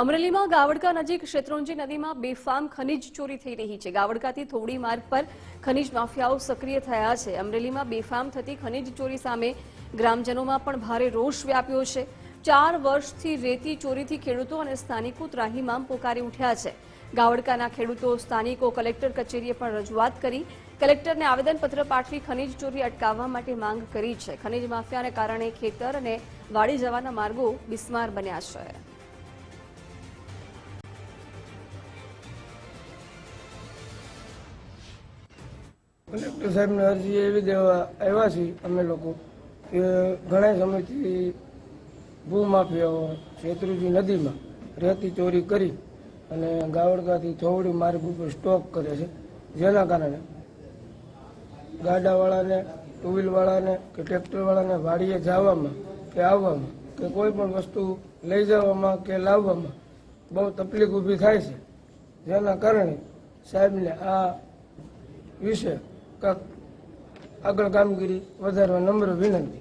અમરેલીમાં ગાવડકા નજીક શેત્રુંજી નદીમાં બેફામ ખનીજ ચોરી થઈ રહી છે. ગાવડકાથી થોડી માર્ગ પર ખનીજ માફિયાઓ સક્રિય થયા છે. અમરેલીમાં બેફામ થતી ખનીજ ચોરી સામે ગ્રામજનોમાં પણ ભારે રોષ વ્યાપ્યો છે. ચાર વર્ષથી રેતી ચોરીથી ખેડૂતો અને સ્થાનિકો ત્રાહિમામ પોકારી ઉઠ્યા છે. ગાવડકાના ખેડૂતો, સ્થાનિકો, કલેક્ટર કચેરીએ પણ રજૂઆત કરી. કલેક્ટરને આવેદનપત્ર પાઠવી ખનીજ ચોરી અટકાવવા માટે માંગ કરી છે. ખનીજ માફિયાને કારણે ખેતર અને વાડી જવાના માર્ગો બિસ્માર બન્યા છે. કલેક્ટર સાહેબને અરજી એવી દેવા આવ્યા છીએ અમે લોકો કે ઘણા સમયથી ભૂમાફિયાઓ શેત્રુજી નદીમાં રેતી ચોરી કરી અને ગાવડકાથી થોવડી માર્ગ ઉપર સ્ટોક કરે છે. જેના કારણે ગાડાવાળાને ટુ વ્હીલવાળાને કે ટ્રેક્ટરવાળાને વાડીએ જવામાં કે આવવામાં કે કોઈ પણ વસ્તુ લઈ જવામાં કે લાવવામાં બહુ તકલીફ ઊભી થાય છે. જેના કારણે સાહેબને આ વિશે આગળ કામગીરી વધારવા નમ્ર વિનંતી.